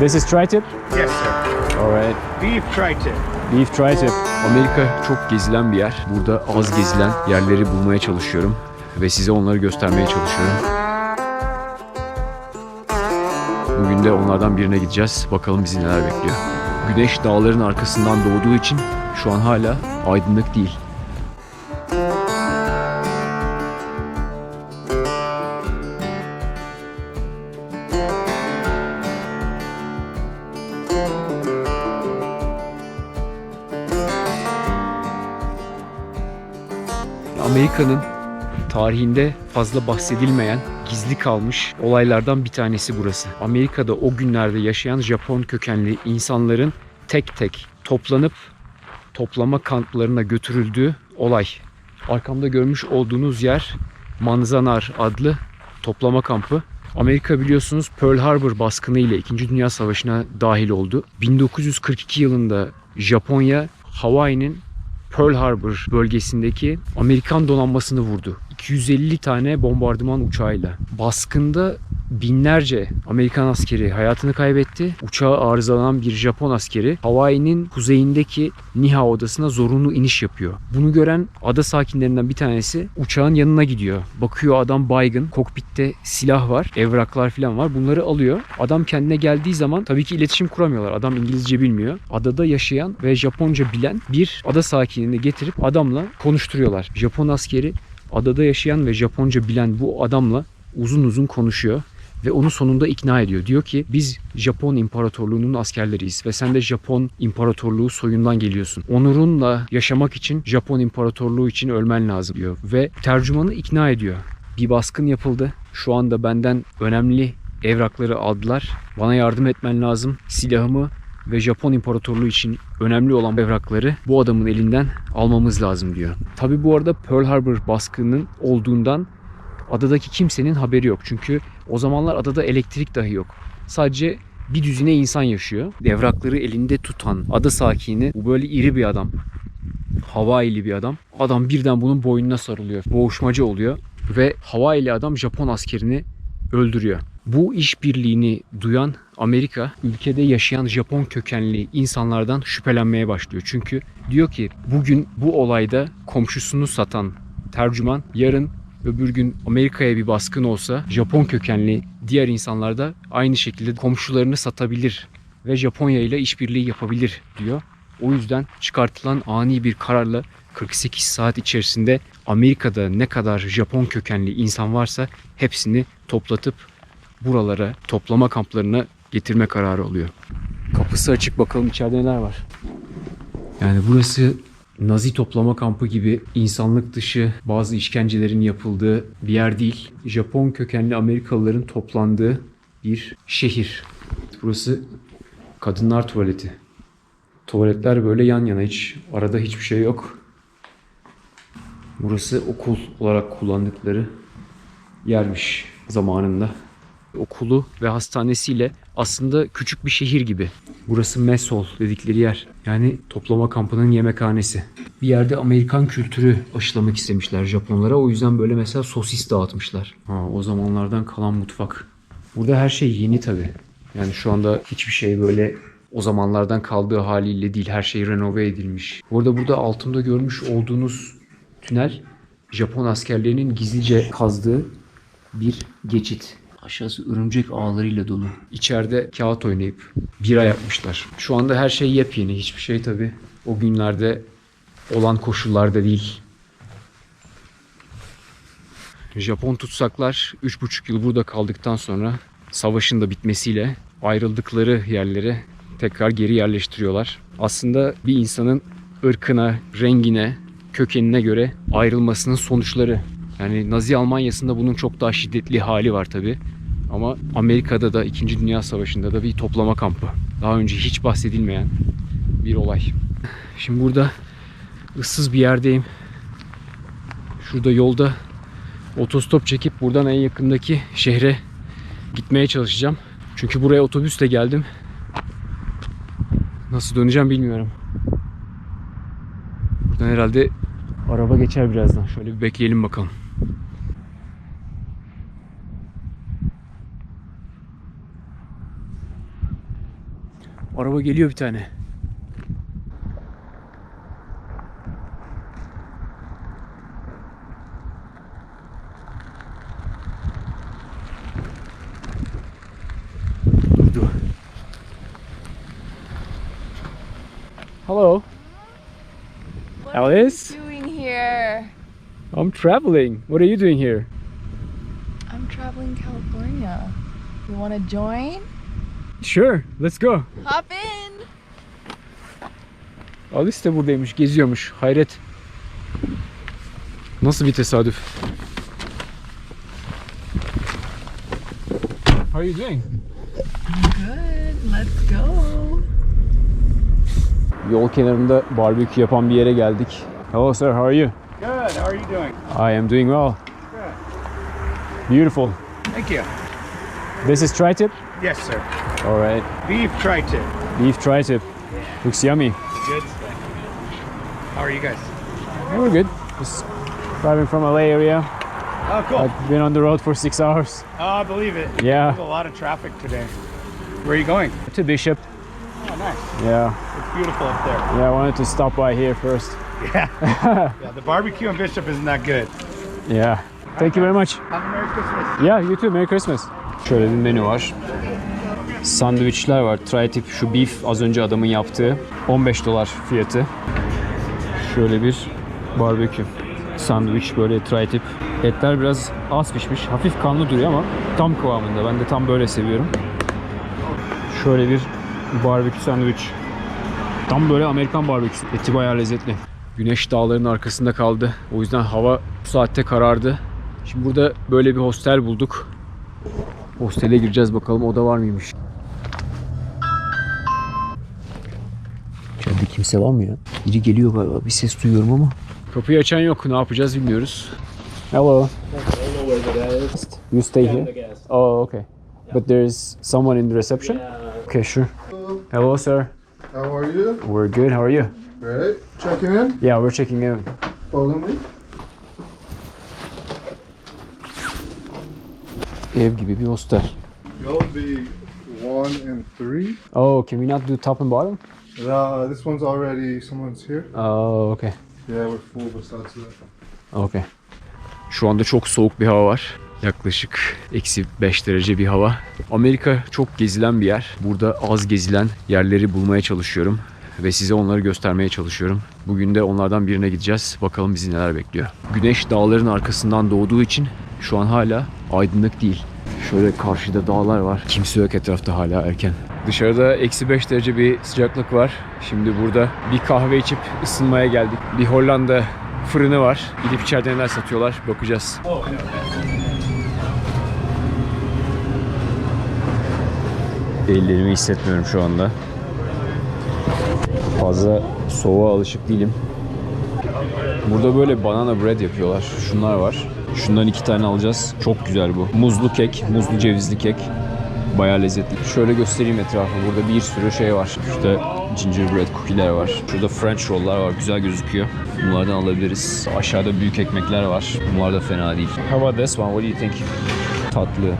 This is tri-tip? Yes, sir. Alright. Beef tri-tip. Beef tri-tip. Amerika çok gezilen bir yer. Burada az gezilen yerleri bulmaya çalışıyorum ve size onları göstermeye çalışıyorum. Bugün de onlardan birine gideceğiz. Bakalım bizi neler bekliyor. Güneş dağların arkasından doğduğu için şu an hala aydınlık değil. Amerika'nın tarihinde fazla bahsedilmeyen, gizli kalmış olaylardan bir tanesi burası. Amerika'da o günlerde yaşayan Japon kökenli insanların tek tek toplanıp toplama kamplarına götürüldüğü olay. Arkamda görmüş olduğunuz yer Manzanar adlı toplama kampı. Amerika biliyorsunuz Pearl Harbor baskını ile 2. Dünya Savaşı'na dahil oldu. 1942 yılında Japonya Hawaii'nin Pearl Harbor bölgesindeki Amerikan donanmasını vurdu. 250 tane bombardıman uçağıyla. Baskında binlerce Amerikan askeri hayatını kaybetti. Uçağı arızalanan bir Japon askeri Hawaii'nin kuzeyindeki Niha odasına zorunlu iniş yapıyor. Bunu gören ada sakinlerinden bir tanesi uçağın yanına gidiyor. Bakıyor adam baygın. Kokpitte silah var, evraklar falan var. Bunları alıyor. Adam kendine geldiği zaman tabii ki iletişim kuramıyorlar. Adam İngilizce bilmiyor. Adada yaşayan ve Japonca bilen bir ada sakinini getirip adamla konuşturuyorlar. Japon askeri adada yaşayan ve Japonca bilen bu adamla uzun uzun konuşuyor ve onu sonunda ikna ediyor. Diyor ki biz Japon İmparatorluğu'nun askerleriyiz ve sen de Japon İmparatorluğu soyundan geliyorsun. Onurunla yaşamak için Japon İmparatorluğu için ölmen lazım diyor ve tercümanı ikna ediyor. Bir baskın yapıldı. Şu anda benden önemli evrakları aldılar. Bana yardım etmen lazım. Silahımı ve Japon İmparatorluğu için önemli olan evrakları bu adamın elinden almamız lazım diyor. Tabi bu arada Pearl Harbor baskının olduğundan adadaki kimsenin haberi yok. Çünkü o zamanlar adada elektrik dahi yok. Sadece bir düzine insan yaşıyor. Evrakları elinde tutan ada sakini bu böyle iri bir adam. Hawaii'li bir adam. Adam birden bunun boynuna sarılıyor. Boğuşmacı oluyor ve Hawaii'li adam Japon askerini öldürüyor. Bu işbirliğini duyan Amerika ülkede yaşayan Japon kökenli insanlardan şüphelenmeye başlıyor. Çünkü diyor ki bugün bu olayda komşusunu satan tercüman yarın öbür gün Amerika'ya bir baskın olsa Japon kökenli diğer insanlar da aynı şekilde komşularını satabilir ve Japonya ile işbirliği yapabilir diyor. O yüzden çıkartılan ani bir kararla 48 saat içerisinde Amerika'da ne kadar Japon kökenli insan varsa hepsini toplatıp buralara, toplama kamplarına getirme kararı alıyor. Kapısı açık bakalım içeride neler var. Yani burası Nazi toplama kampı gibi insanlık dışı bazı işkencelerin yapıldığı bir yer değil. Japon kökenli Amerikalıların toplandığı bir şehir. Burası kadınlar tuvaleti. Tuvaletler böyle yan yana hiç arada hiçbir şey yok. Burası okul olarak kullandıkları yermiş zamanında. Okulu ve hastanesiyle aslında küçük bir şehir gibi. Burası Mesol dedikleri yer. Yani toplama kampının yemekhanesi. Bir yerde Amerikan kültürü aşılamak istemişler Japonlara. O yüzden böyle mesela sosis dağıtmışlar. Ha, o zamanlardan kalan mutfak. Burada her şey yeni tabi. Yani şu anda hiçbir şey böyle o zamanlardan kaldığı haliyle değil. Her şey renove edilmiş. Bu arada burada altımda görmüş olduğunuz tünel Japon askerlerinin gizlice kazdığı bir geçit. Aşağısı örümcek ağlarıyla dolu. İçeride kağıt oynayıp bira yapmışlar. Şu anda her şey yepyeni. Hiçbir şey tabi o günlerde olan koşullarda değil. Japon tutsaklar 3,5 yıl burada kaldıktan sonra savaşın da bitmesiyle ayrıldıkları yerlere tekrar geri yerleştiriyorlar. Aslında bir insanın ırkına, rengine, kökenine göre ayrılmasının sonuçları. Yani Nazi Almanya'sında bunun çok daha şiddetli hali var tabi. Ama Amerika'da da 2. Dünya Savaşı'nda da bir toplama kampı. Daha önce hiç bahsedilmeyen bir olay. Şimdi burada ıssız bir yerdeyim. Şurada yolda otostop çekip buradan en yakındaki şehre gitmeye çalışacağım. Çünkü buraya otobüsle geldim. Nasıl döneceğim bilmiyorum. Buradan herhalde araba geçer birazdan. Şöyle bir bekleyelim bakalım. Araba geliyor bir tane. Durdu. Hello. What Alice? are you doing here? I'm traveling. What are you doing here? I'm traveling California. You want to join? Sure, let's go. Hop in. Alice de buradaymış, geziyormuş. Hayret. Nasıl bir tesadüf? How are you doing? Good. Let's go. Yol kenarında barbekü yapan bir yere geldik. Hello sir, how are you? Good. How are you doing? I am doing well. Beautiful. Thank you. This is tri-tip? Yes, sir. All right. Beef tri-tip. Beef tri-tip. Looks yummy. Good. How are you guys? We're good. Just driving from LA area. Oh, cool. I've been on the road for six hours. oh, I believe it. Yeah. There's a lot of traffic today. Where are you going? To Bishop. Oh, nice. Yeah. It's beautiful up there. Yeah, I wanted to stop by here first. Yeah. yeah. The barbecue in Bishop isn't that good. Yeah. Thank you very much. Have a Merry Christmas. Yeah, you too. Merry Christmas. Şöyle bir menü var. Sandviçler var. Tri-tip şu beef az önce adamın yaptığı. 15 dolar fiyatı. Şöyle bir barbekü. Sandviç böyle tri-tip. Etler biraz az pişmiş. Hafif kanlı duruyor ama tam kıvamında. Ben de tam böyle seviyorum. Şöyle bir barbekü sandviç. Tam böyle Amerikan barbeküsü. Eti bayağı lezzetli. Güneş dağların arkasında kaldı. O yüzden hava bu saatte karardı. Şimdi burada böyle bir hostel bulduk. Hostele gireceğiz bakalım oda var mıymış. İçeride kimse var mı ya? Biri geliyor galiba. Bir ses duyuyorum ama. Kapıyı açan yok. Ne yapacağız bilmiyoruz. Hello. You stay here? Oh, okay. But there's someone in the reception? Okay, sure. Hello, sir. How are you? We're good. How are you? Great. Checking in. Yeah, we're checking in. Follow me. Ev gibi bir hostel. You'll be one and three. Oh, can we not do top and bottom? Uh, this one's already. Someone's here. Oh, okay. Yeah, we're full besides that. Okay. Şu anda çok soğuk bir hava var. Yaklaşık eksi 5 derece bir hava. Amerika çok gezilen bir yer. Burada az gezilen yerleri bulmaya çalışıyorum. Ve size onları göstermeye çalışıyorum. Bugün de onlardan birine gideceğiz. Bakalım bizi neler bekliyor. Güneş dağların arkasından doğduğu için şu an hala aydınlık değil. Şöyle karşıda dağlar var. Kimse yok etrafta hala erken. Dışarıda eksi 5 derece bir sıcaklık var. Şimdi burada bir kahve içip ısınmaya geldik. Bir Hollanda fırını var. Gidip içeride neler satıyorlar bakacağız. Ellerimi hissetmiyorum şu anda. Fazla soğuğa alışık değilim. Burada böyle banana bread yapıyorlar. Şunlar var. Şundan iki tane alacağız. Çok güzel bu. Muzlu kek, muzlu cevizli kek. Bayağı lezzetli. Şöyle göstereyim etrafı. Burada bir sürü şey var. Şurada gingerbread cookie'ler var. Şurada french roll'lar var. Güzel gözüküyor. Bunlardan alabiliriz. Aşağıda büyük ekmekler var. Bunlar da fena değil. How about this one? What do you think? Tatlı.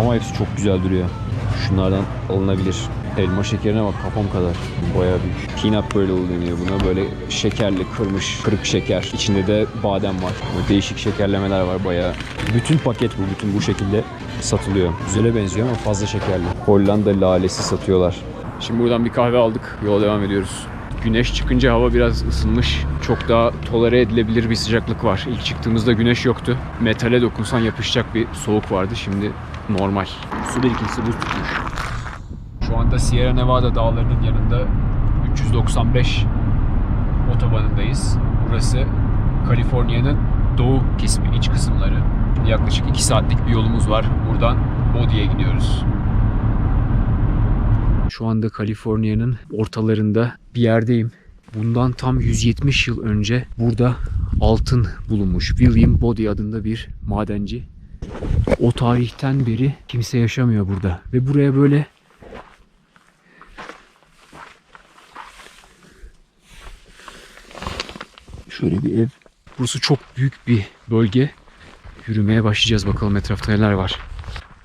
Ama hepsi çok güzel duruyor. Şunlardan alınabilir. Elma şekerine bak kafam kadar. Bayağı büyük. Peanut brittle deniyor buna. Böyle şekerli, kırmış, kırık şeker. İçinde de badem var. Böyle değişik şekerlemeler var bayağı. Bütün paket bu. Bütün bu şekilde satılıyor. Güzele benziyor ama fazla şekerli. Hollanda lalesi satıyorlar. Şimdi buradan bir kahve aldık. Yola devam ediyoruz. Güneş çıkınca hava biraz ısınmış. Çok daha tolere edilebilir bir sıcaklık var. İlk çıktığımızda güneş yoktu. Metale dokunsan yapışacak bir soğuk vardı. Şimdi normal. Su birikintisi buz tutmuş. Şu anda Sierra Nevada dağlarının yanında 395 otobanındayız. Burası Kaliforniya'nın doğu kesimi, iç kısımları. Yaklaşık 2 saatlik bir yolumuz var. Buradan Bodie'ye gidiyoruz. Şu anda Kaliforniya'nın ortalarında bir yerdeyim. Bundan tam 170 yıl önce burada altın bulunmuş. William Bodie adında bir madenci. O tarihten beri kimse yaşamıyor burada. Ve buraya böyle Şöyle bir ev. Burası çok büyük bir bölge. Yürümeye başlayacağız bakalım etrafta neler var.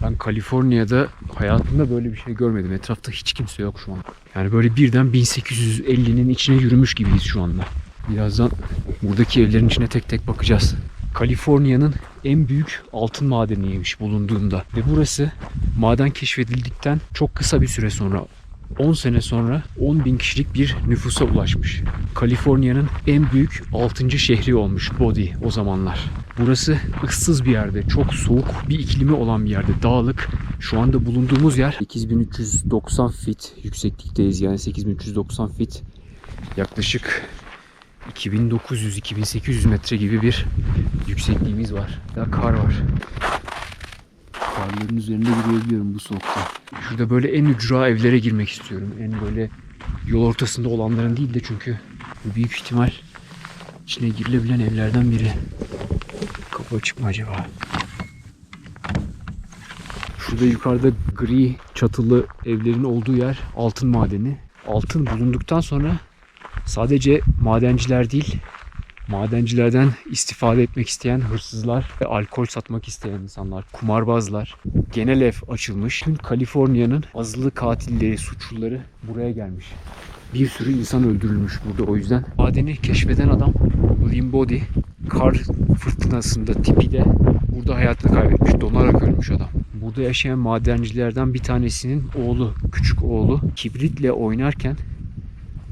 Ben Kaliforniya'da hayatımda böyle bir şey görmedim. Etrafta hiç kimse yok şu an. Yani böyle birden 1850'nin içine yürümüş gibiyiz şu anda. Birazdan buradaki evlerin içine tek tek bakacağız. Kaliforniya'nın en büyük altın madeniymiş bulunduğunda. Ve burası maden keşfedildikten çok kısa bir süre sonra 10 sene sonra 10 bin kişilik bir nüfusa ulaşmış. Kaliforniya'nın en büyük 6. şehri olmuş Body o zamanlar. Burası ıssız bir yerde, çok soğuk bir iklimi olan bir yerde, dağlık. Şu anda bulunduğumuz yer 8390 fit yükseklikteyiz yani 8390 fit yaklaşık 2900-2800 metre gibi bir yüksekliğimiz var. Daha kar var. Karların üzerinde yürüyebiliyorum bu soğukta. Şurada böyle en ücra evlere girmek istiyorum. En böyle yol ortasında olanların değil de çünkü bu büyük ihtimal içine girilebilen evlerden biri. Kapı açık mı acaba? Şurada yukarıda gri çatılı evlerin olduğu yer altın madeni. Altın bulunduktan sonra sadece madenciler değil, madencilerden istifade etmek isteyen hırsızlar alkol satmak isteyen insanlar, kumarbazlar, genel ev açılmış. Tüm Kaliforniya'nın azılı katilleri, suçluları buraya gelmiş. Bir sürü insan öldürülmüş burada o yüzden. Madeni keşfeden adam William Body kar fırtınasında tipi de burada hayatını kaybetmiş. Donarak ölmüş adam. Burada yaşayan madencilerden bir tanesinin oğlu, küçük oğlu kibritle oynarken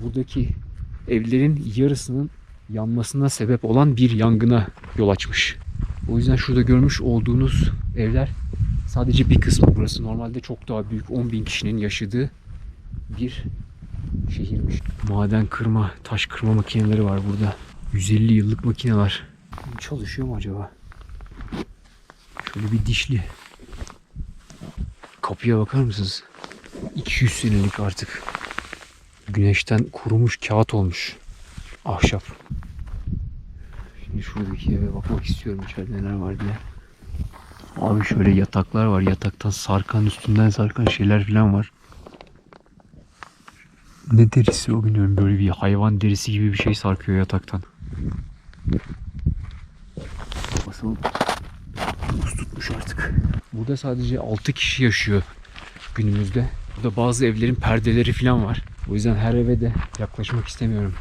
buradaki evlerin yarısının yanmasına sebep olan bir yangına yol açmış. O yüzden şurada görmüş olduğunuz evler sadece bir kısmı. Burası normalde çok daha büyük 10 bin kişinin yaşadığı bir şehirmiş. Maden kırma, taş kırma makineleri var burada. 150 yıllık makineler. Çalışıyor mu acaba? Şöyle bir dişli. Kapıya bakar mısınız? 200 senelik artık. Güneşten kurumuş kağıt olmuş. Ahşap. Şimdi şuradaki eve bakmak istiyorum içeride neler var diye. Abi şöyle yataklar var. Yataktan sarkan üstünden sarkan şeyler falan var. Ne derisi o bilmiyorum. Böyle bir hayvan derisi gibi bir şey sarkıyor yataktan. Basalım. Buz tutmuş artık. Burada sadece 6 kişi yaşıyor günümüzde. Burada bazı evlerin perdeleri falan var. O yüzden her eve de yaklaşmak istemiyorum.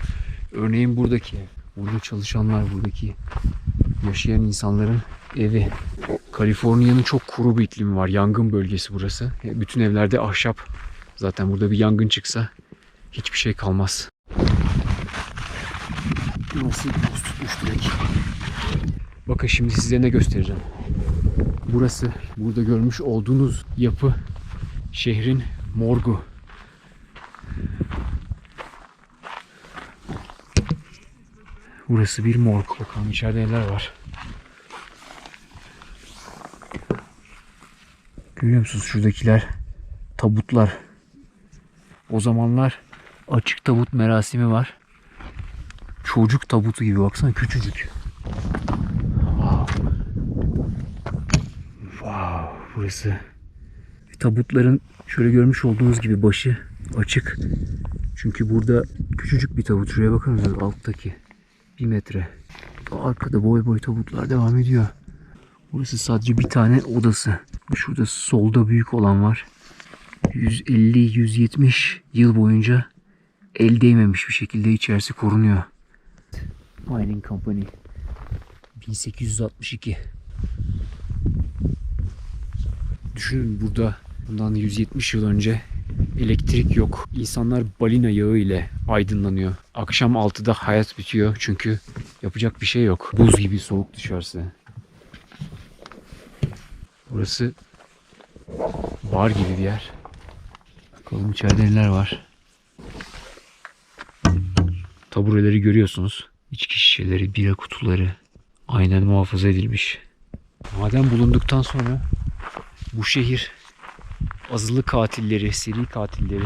Örneğin buradaki. Burada çalışanlar, buradaki yaşayan insanların evi. Kaliforniya'nın çok kuru bir iklimi var. Yangın bölgesi burası. E, Bütün evlerde ahşap. Zaten burada bir yangın çıksa hiçbir şey kalmaz. Nasıl buz tutmuş direkt. Bakın şimdi size ne göstereceğim. Burası, burada görmüş olduğunuz yapı şehrin morgu. Burası bir morg. Bakalım içeride neler var. Görüyor musunuz şuradakiler? Tabutlar. O zamanlar açık tabut merasimi var. Çocuk tabutu gibi baksana küçücük. Wow. Wow, burası. Tabutların şöyle görmüş olduğunuz gibi başı açık. Çünkü burada küçücük bir tabut. Şuraya bakar mısınız alttaki? Bir metre. Arkada boy boy tabutlar devam ediyor. Burası sadece bir tane odası. Şurada solda büyük olan var. 150-170 yıl boyunca el değmemiş bir şekilde içerisi korunuyor. Mining Company 1862 Düşünün burada bundan 170 yıl önce elektrik yok. İnsanlar balina yağı ile aydınlanıyor. Akşam 6'da hayat bitiyor çünkü yapacak bir şey yok. Buz gibi soğuk dışarısı. Burası bar gibi bir yer. Bakalım içeride neler var. Tabureleri görüyorsunuz. İçki şişeleri, bira kutuları aynen muhafaza edilmiş. Maden bulunduktan sonra bu şehir azılı katilleri, seri katilleri,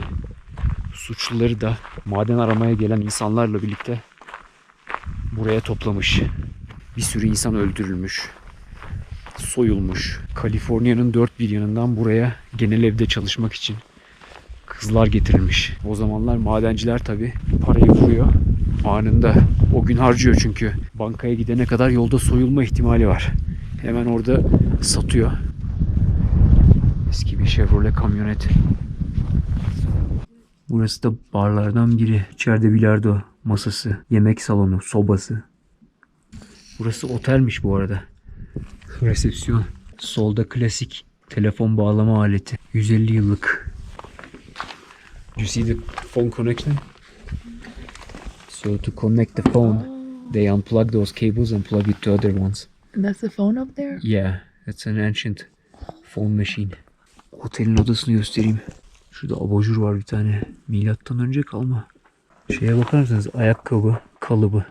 suçluları da maden aramaya gelen insanlarla birlikte buraya toplamış. Bir sürü insan öldürülmüş, soyulmuş. Kaliforniya'nın dört bir yanından buraya genel evde çalışmak için kızlar getirilmiş. O zamanlar madenciler tabi parayı vuruyor anında. O gün harcıyor çünkü bankaya gidene kadar yolda soyulma ihtimali var. Hemen orada satıyor. Eski bir Chevrolet kamyonet. Burası da barlardan biri. İçeride bilardo masası, yemek salonu, sobası. Burası otelmiş bu arada. Resepsiyon. Solda klasik telefon bağlama aleti. 150 yıllık. You see the phone connection? So to connect the phone, they unplug those cables and plug it to other ones. And that's the phone up there? Yeah, that's an ancient phone machine. Otelin odasını göstereyim. Şurada abajur var bir tane. Milattan önce kalma. Şeye bakar mısınız? Ayakkabı, kalıbı,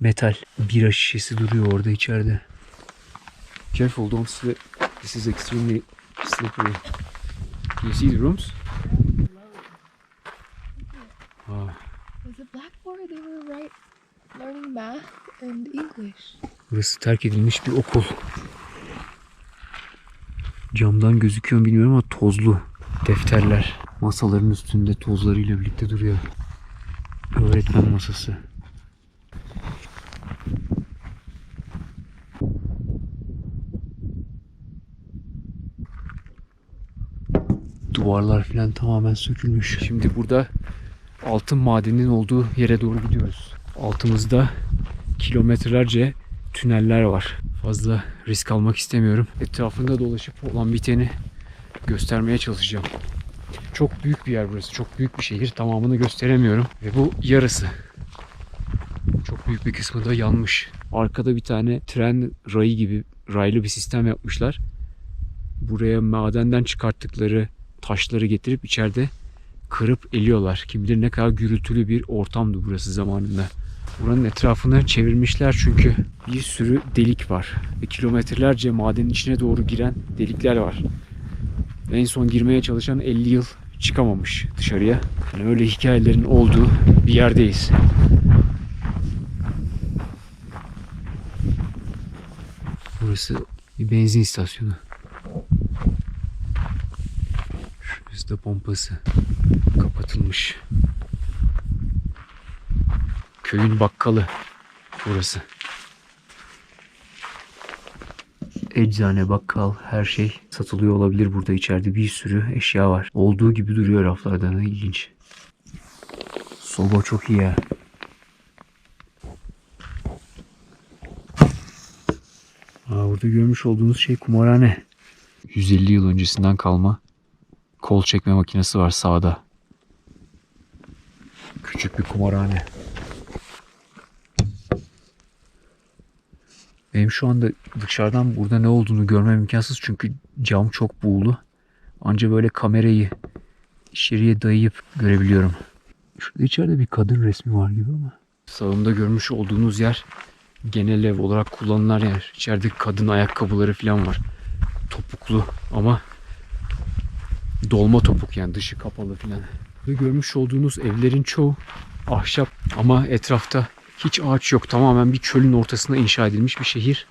metal. Bira şişesi duruyor orada içeride. Careful, don't slip. This is extremely slippery. You see the rooms? Ah, There's a blackboard. They were right learning math and English. burası terk edilmiş bir okul. Camdan gözüküyor mu bilmiyorum ama tozlu defterler. Masaların üstünde tozlarıyla birlikte duruyor. Öğretmen masası. Duvarlar falan tamamen sökülmüş. Şimdi burada altın madeninin olduğu yere doğru gidiyoruz. Altımızda kilometrelerce tüneller var. Fazla risk almak istemiyorum. Etrafında dolaşıp olan biteni göstermeye çalışacağım. Çok büyük bir yer burası. Çok büyük bir şehir. Tamamını gösteremiyorum. Ve bu yarısı. Çok büyük bir kısmı da yanmış. Arkada bir tane tren rayı gibi raylı bir sistem yapmışlar. Buraya madenden çıkarttıkları taşları getirip içeride kırıp eliyorlar. Kim bilir ne kadar gürültülü bir ortamdı burası zamanında. Buranın etrafını çevirmişler çünkü bir sürü delik var. Ve kilometrelerce madenin içine doğru giren delikler var. En son girmeye çalışan 50 yıl çıkamamış dışarıya. Yani öyle hikayelerin olduğu bir yerdeyiz. Burası bir benzin istasyonu. Şurası da pompası. Kapatılmış. Köyün bakkalı burası. Eczane, bakkal, her şey satılıyor olabilir burada. İçeride bir sürü eşya var. Olduğu gibi duruyor raflardan. İlginç. Soba çok iyi ya. Aa, burada görmüş olduğunuz şey kumarhane. 150 yıl öncesinden kalma kol çekme makinesi var sağda. Küçük bir kumarhane. Benim şu anda dışarıdan burada ne olduğunu görmem imkansız çünkü cam çok buğulu. Anca böyle kamerayı içeriye dayayıp görebiliyorum. Şurada içeride bir kadın resmi var gibi ama. Sağımda görmüş olduğunuz yer genel ev olarak kullanılan yer. İçeride kadın ayakkabıları falan var. Topuklu ama dolma topuk yani dışı kapalı falan. Ve görmüş olduğunuz evlerin çoğu ahşap ama etrafta hiç ağaç yok. Tamamen bir çölün ortasına inşa edilmiş bir şehir.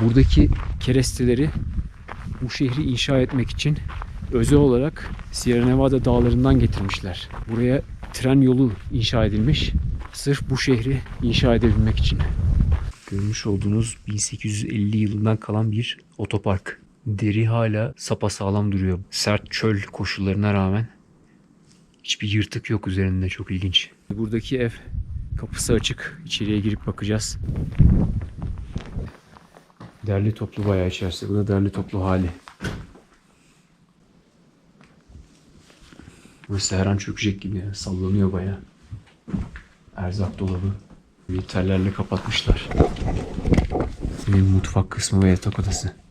Buradaki keresteleri bu şehri inşa etmek için özel olarak Sierra Nevada dağlarından getirmişler. Buraya tren yolu inşa edilmiş. Sırf bu şehri inşa edebilmek için. Görmüş olduğunuz 1850 yılından kalan bir otopark. Deri hala sapasağlam duruyor. Sert çöl koşullarına rağmen hiçbir yırtık yok üzerinde. Çok ilginç. Buradaki ev kapısı açık. İçeriye girip bakacağız. Derli toplu bayağı içerisi. Bu da derli toplu hali. Burası her an çökecek gibi. Sallanıyor bayağı. Erzak dolabı. Bir kapatmışlar. Benim mutfak kısmı ve yatak odası.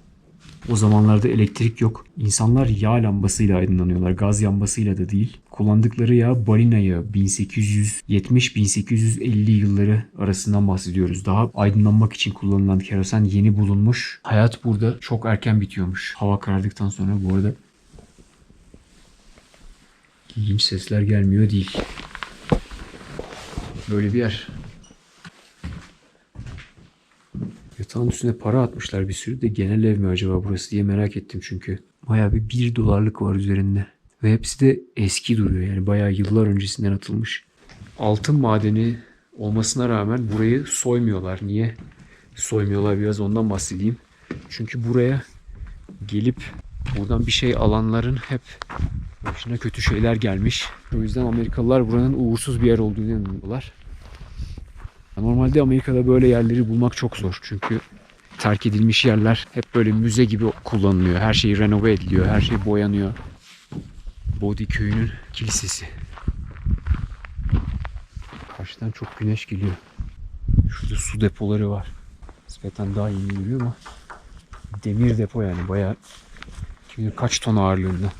O zamanlarda elektrik yok. İnsanlar yağ lambasıyla aydınlanıyorlar. Gaz lambasıyla da değil. Kullandıkları yağ balina yağı. 1870-1850 yılları arasından bahsediyoruz. Daha aydınlanmak için kullanılan kerosen yeni bulunmuş. Hayat burada çok erken bitiyormuş. Hava karardıktan sonra bu arada ilginç sesler gelmiyor değil. Böyle bir yer. Yatağın üstüne para atmışlar bir sürü de genel ev mi acaba burası diye merak ettim çünkü. Bayağı bir 1 dolarlık var üzerinde. Ve hepsi de eski duruyor yani bayağı yıllar öncesinden atılmış. Altın madeni olmasına rağmen burayı soymuyorlar. Niye soymuyorlar biraz ondan bahsedeyim. Çünkü buraya gelip Buradan bir şey alanların hep başına kötü şeyler gelmiş. O yüzden Amerikalılar buranın uğursuz bir yer olduğunu inanıyorlar. Normalde Amerika'da böyle yerleri bulmak çok zor. Çünkü terk edilmiş yerler hep böyle müze gibi kullanılıyor. Her şey renove ediliyor, her şey boyanıyor. Bodi köyünün kilisesi. Karşıdan çok güneş geliyor. Şurada su depoları var. Nispeten daha iyi görüyor ama demir depo yani bayağı bilir kaç ton ağırlığında.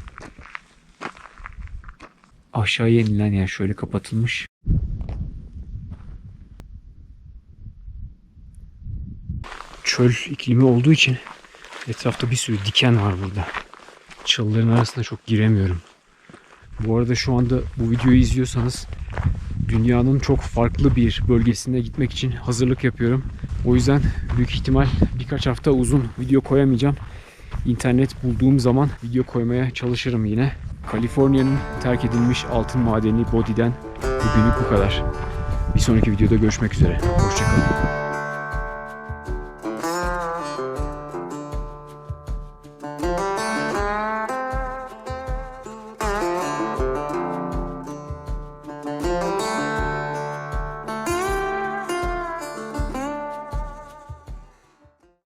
Aşağıya inilen yer şöyle kapatılmış. Çöl iklimi olduğu için etrafta bir sürü diken var burada. Çalıların arasına çok giremiyorum. Bu arada şu anda bu videoyu izliyorsanız dünyanın çok farklı bir bölgesine gitmek için hazırlık yapıyorum. O yüzden büyük ihtimal birkaç hafta uzun video koyamayacağım. İnternet bulduğum zaman video koymaya çalışırım yine. Kaliforniya'nın terk edilmiş altın madeni Body'den bugünlük bu kadar. Bir sonraki videoda görüşmek üzere. Hoşçakalın.